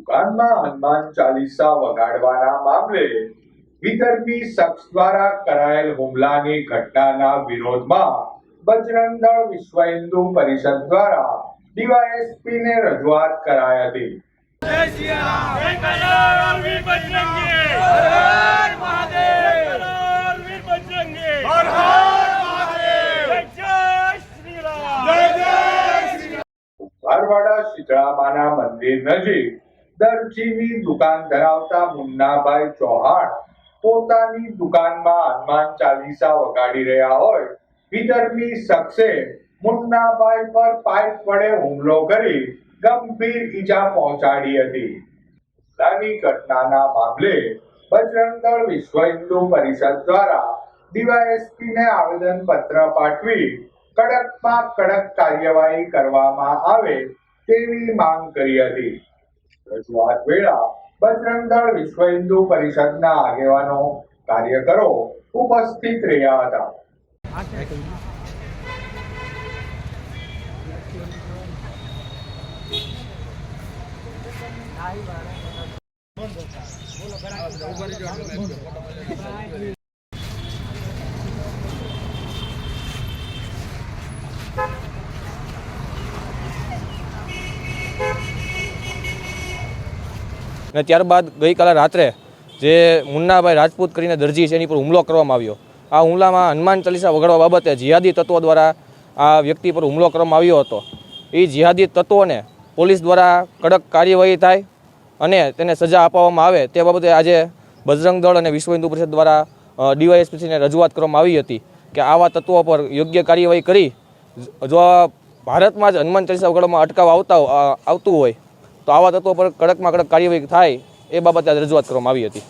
દુકાનમાં હનુમાન ચાલીસા વગાડવાના મામલે વિતર્કી શખ્સ દ્વારા કરાયેલ હુમલાની ઘટનાના વિરોધમાં બજરંગ દળ વિશ્વ હિન્દુ પરિષદ દ્વારા ડીવાયએસપી ને રજૂઆત કરાઈ હતી. જય કરોડ વીર બજરંગી. હર હર મહાદેવ. વીર બજરંગી. હર હર મહાદેવ. જય શ્રી રામ. જય જય શ્રી બારવાડા શીતળામાના મંદિર નજીક દરજીની દુકાન ધરાવતા મુન્નાભાઈ ચૌહાણ પોતાની દુકાનમાં હનુમાન ચાલીસા વગાડી રહ્યા હોય, વિધર્મી શખ્સે મુન્નાભાઈ પર પાઇપ વડે હુમલો કરી ગંભીર ઈજા પહોંચાડી હતી. હુમલાની ઘટનાના મામલે બજરંગદળ વિશ્વ હિન્દુ પરિષદ દ્વારા ડીવાયએસપી ને આવેદન પત્ર પાઠવી કડકમાં કડક કાર્યવાહી કરવામાં આવે તેવી માંગ કરી હતી. રજૂઆત વેળા બજરંગ વિશ્વ હિન્દુ પરિષદના આગેવાનો કાર્યકરો ઉપસ્થિત રહ્યા હતા. અને ત્યારબાદ ગઈકાલે રાત્રે જે મુન્નાભાઈ રાજપૂત કરીને દરજી છે, એની પર હુમલો કરવામાં આવ્યો. આ હુમલામાં હનુમાન ચાલીસા વગાડવા બાબતે જિહાદી તત્વો દ્વારા આ વ્યક્તિ પર હુમલો કરવામાં આવ્યો હતો. એ જિહાદી તત્વોને પોલીસ દ્વારા કડક કાર્યવાહી થાય અને તેને સજા અપાવવામાં આવે તે બાબતે આજે બજરંગ દળ અને વિશ્વ હિન્દુ પરિષદ દ્વારા ડીવાયએસપીસીને રજૂઆત કરવામાં આવી હતી કે આવા તત્વો પર યોગ્ય કાર્યવાહી કરી, જો ભારતમાં જ હનુમાન ચાલીસા વગાડવામાં અટકાવ આવતા આવતું હોય તો આવા તત્વો પર કડકમાં કડક કાર્યવાહી થાય એ બાબતે આજે રજૂઆત કરવામાં આવી હતી.